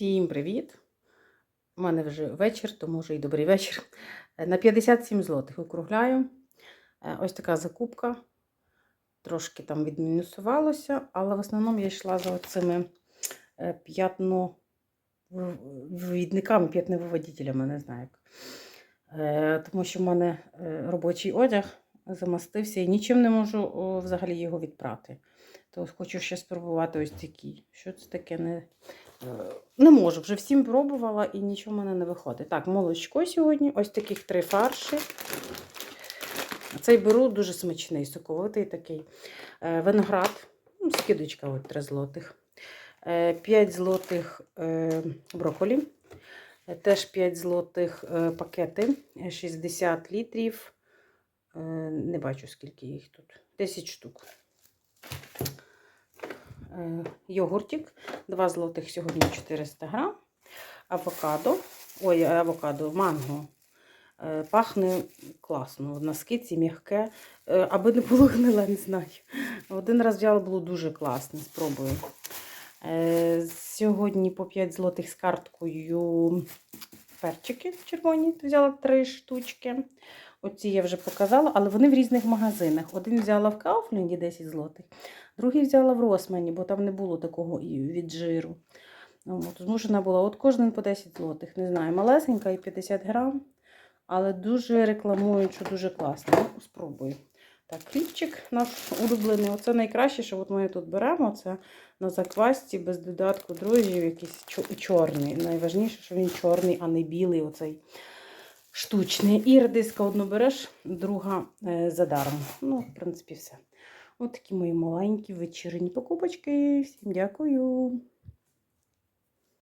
Всім привіт! У мене вже вечір, то може і добрий вечір. Е, На 57 злотих округляю. Е, Ось така закупка. Трошки там відмінусувалося, але в основному я йшла за цими п'ятновивідниками, п'ятновиводителями, не знаю. Е, Тому що в мене е, робочий одяг замастився і нічим не можу взагалі його відпрати. То хочу ще спробувати ось такі. Що це таке? Не, е, не можу, вже всім пробувала і нічого в мене не виходить. Так, молочко сьогодні, ось таких три фарші. Цей беру дуже смачний, соковитий такий. Е, Виноград, ну, скидочка от 3 злотих. 5 злотих е, брокколі. Е, Теж 5 злотих пакети, е, 60 літрів. Е, Не бачу, скільки їх тут. 10 штук. Е, Йогуртик, 2 злотих сьогодні 400 грам. Авокадо, ой, авокадо, манго. Е, Пахне класно, на скиці м'яке. Аби не було гнила, не знаю. Один раз взяла, було дуже класно, спробую. Сьогодні по 5 злотих з карткою перчики червоні. Взяла 3 штучки. Оці я вже показала, але вони в різних магазинах. Один взяла в Кауфленді 10 злотих, другий взяла в Росмані, бо там не було такого від жиру. Ну, От, змушена була от кожен по 10 злотих. Не знаю, малесенька і 50 грам, але дуже рекламують, що дуже класно. Ну, спробую. Так, хлібчик наш улюблений. Оце найкраще, що от ми тут беремо. Це на заквасці без додатку дрожжів, якийсь чорний. Найважніше, що він чорний, а не білий. Оцей штучний. І редиска одну береш, друга е, за. Ну, в принципі, все. От такі мої маленькі вечірні покупочки. Всім дякую.